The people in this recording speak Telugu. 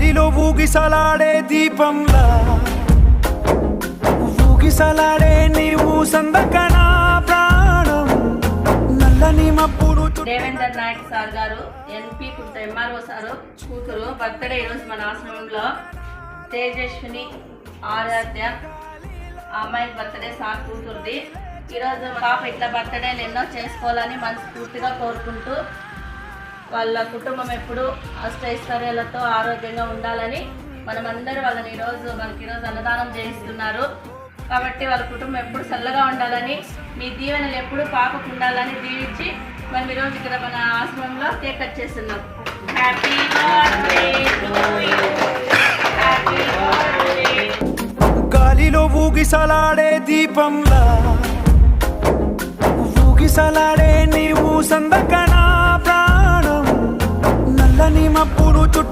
గాలిలో ఊగిసలాడే దీపంలా. ఊగిసలాడే నీవు సందకన ప్రాణం. నల్లని మప్పుడు దేవేందర్ నాయక్ సార్ గారు ఎన్పి కుర్త ఎంఆర్ఓ సారు కూతురు బర్త్డే ఈరోజు మన ఆశ్రమంలో తేజస్విని ఆరాధ్య అమ్మాయి బర్త్డే సార్ కూతురుది. ఈరోజు పాప ఇట్లా బర్త్డేలు ఎన్నో చేసుకోవాలని మనస్ఫూర్తిగా కోరుకుంటూ వాళ్ళ కుటుంబం ఎప్పుడు అష్టైశ్వర్యాలతో ఆరోగ్యంగా ఉండాలని మనమందరూ వాళ్ళని ఈరోజు మనకి ఈరోజు అన్నదానం చేయిస్తున్నారు. కాబట్టి వాళ్ళ కుటుంబం ఎప్పుడు చల్లగా ఉండాలని మీ దీవెనలు ఎప్పుడు పాపకు ఉండాలని దీవించి మనం ఈరోజు ఇక్కడ మన ఆశ్రమంలో కేక్ కట్ చేస్తున్నాం. హ్యాపీ గాలిలో ఊగిసలాడే దీపంలా. ఊగిసలాడే నీవు సందకనా మప్పుడు చుట్టి